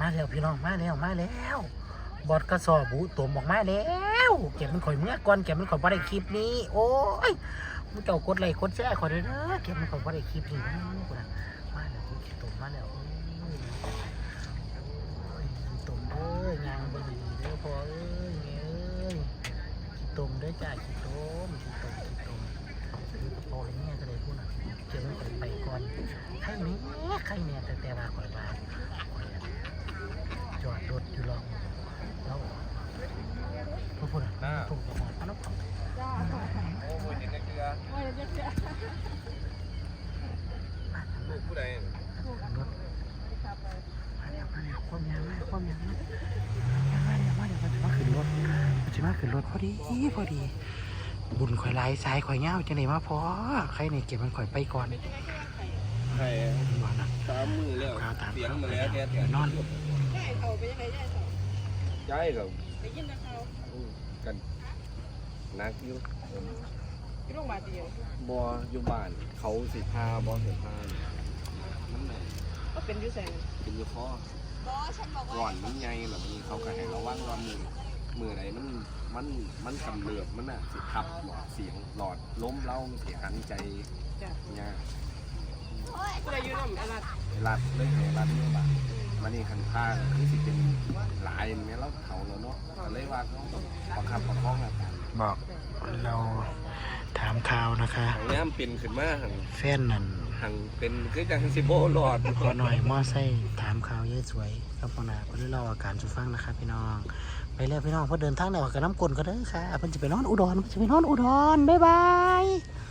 มาแล้วพี่น้องมาแล้วมาแล้ว บอดกระสอบบูตัวออกมาแล้วเก็บมันข่อยเมื่อก่อนเก็บมันข่อยบ่ได้คลิปนี้ โอ้ยมึงเจ้ากดไลค์กดแชร์ข่อยเลยเด้อเก็บมันข่อยบ่ได้คลิปนี้นะกูนะมาแล้วกูตัวมาแล้วตุ่มเอ้ยงานบดีเด้อพอเอ้ยแม่เอ้ยคิดตุ่มเด้อจ้าคิดตุ่มคิดตุ่มคิดตุ่มซื้อกระเป๋าให้แม่ก็เลยพูดนะเก็บมันข่อยไปก่อนใครแม่ใครแม่แต่แต่ว่าขอยว่าข่อยอะจอดรถอยู่รอง แล้วพวกพูดอะถูกของอันนั้นของ โอ้โหเห็นได้เกลือลูกผู้ใด รถมาแล้วมาแล้วความ ยางมาความยางมามาแล้วมาแล้วมันจะมาขึ้นรถมันจะมาขึ้นรถพอดีพอดี บุญข่อยลายซ้ายข่อยเงาจังไหนมาพอใครเนี่ยเก็บมันข่อยไปก่อนใครบ่นะตามมือแล้วข้าวตามเสียงข้าวมาไปแล้วแล้วแกเดี๋ยวนอนได้เขาไปยังไงได้เขาย้ายกับได้ยินนะเขากันนักอยู่ที่โรงพยาบาลเดียวบออยู่บ้านเขาสิพาบอสิพาน้ำไหนก็เป็นยูแสงเป็นอยู่คอ ก่อนมันใหญ่แบบนี้เขาก็ให้ระวังว่ามือมือไหนมันมันมันกำเริบมันอะสิทับหลอดเสียงหลอดล้มเล่าเสียหันใจจ้ะยากก็ได้ยูน้ำอะไรรัดเลยให้รัดเมื่อบามันนี่ขันพาคือสิเป็นหลายแม่แล้วเขาแล้วเนาะก็เลยว่าเขาประคับประคองอาการบอกเราถามข่าวนะคะหางน้ำเป็นขึ้นมาหังแฟนนั่น หังเป็นคือจังสิโบหลอดขอหน่อยมอไซค์ถามข่าวเยอะสวยกับปนาเพื่อเราอาการสุฟังนะครับพี่น้อง ไปแล้วพี่น้องเพอเดินทางแล้วกับน้ำกลนก็เด้อค่ะเพิ่นจะไปนอนอุดรเพิ่นจะไปนอนอุดรบ๊ายบาย